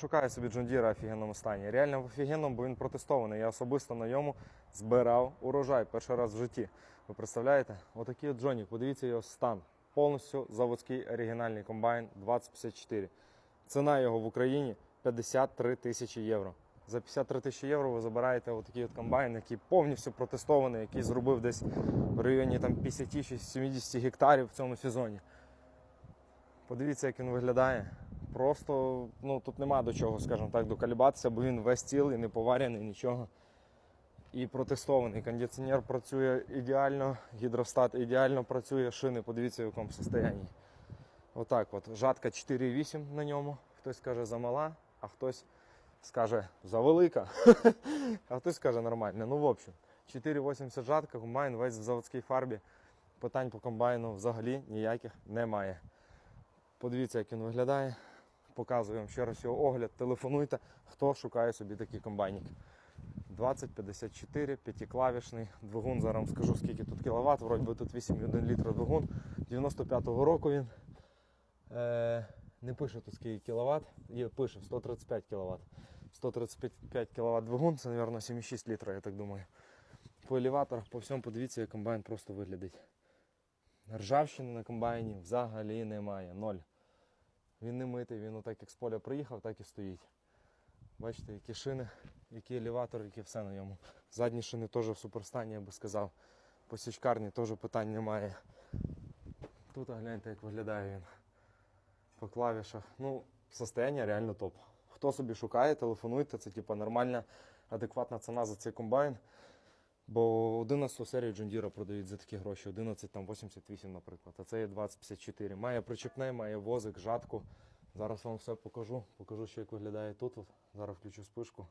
Шукаю собі Джондіра в офігенному стані. Реально в офігенному, бо він протестований. Я особисто на ньому збирав урожай перший раз в житті. Ви представляєте? Отакий от Джонік, подивіться його стан. Повністю заводський оригінальний комбайн 2054. Ціна його в Україні 53 тисячі євро. За 53 тисячі євро ви забираєте отакий от комбайн, який повністю протестований, який зробив десь в районі там 50-70 гектарів в цьому сезоні. Подивіться, як він виглядає. Просто ну, тут нема до чого, скажімо так, докалібатися, бо він весь цілий, не поварений, нічого. І протестований. Кондиціонер працює ідеально, гідростат ідеально працює, шини, подивіться, в якому стані. Отак от. Жатка 4,8 на ньому. Хтось скаже замала, а хтось скаже завелика, а хтось скаже нормально. Ну, в общем, 4,80 жатка, комбайн весь в заводській фарбі. Питань по комбайну взагалі ніяких немає. Подивіться, як він виглядає. Показую вам ще раз його огляд. Телефонуйте, хто шукає собі такий комбайник. 2054, п'ятиклавішний двигун. Зараз вам скажу, скільки тут кіловат. Вроді би тут 8,1 літра двигун. 95-го року він. Е, не пише тут скільки кіловат. Є, пише 135 кВт. 135 кВт двигун, це, мабуть, 7,6 літра, я так думаю. По елеваторах, по всьому подивіться, як комбайн просто виглядить. Ржавчини на комбайні взагалі немає. Ноль. Він не митий, він отак як з поля приїхав, так і стоїть. Бачите, які шини, які елеватор, які все на ньому. Задні шини теж в суперстані, я би сказав. По січкарні теж питань немає. Тут гляньте, як виглядає він. По клавішах. Ну, состояние реально топ. Хто собі шукає, телефонуйте, це типа нормальна, адекватна ціна за цей комбайн. Бо 11 серію джундіра продають за такі гроші, 11 там 88, наприклад. А це є 2054. Має причепне, має возик, жатку. Зараз вам все покажу. Покажу, що як виглядає тут. Зараз включу спишку.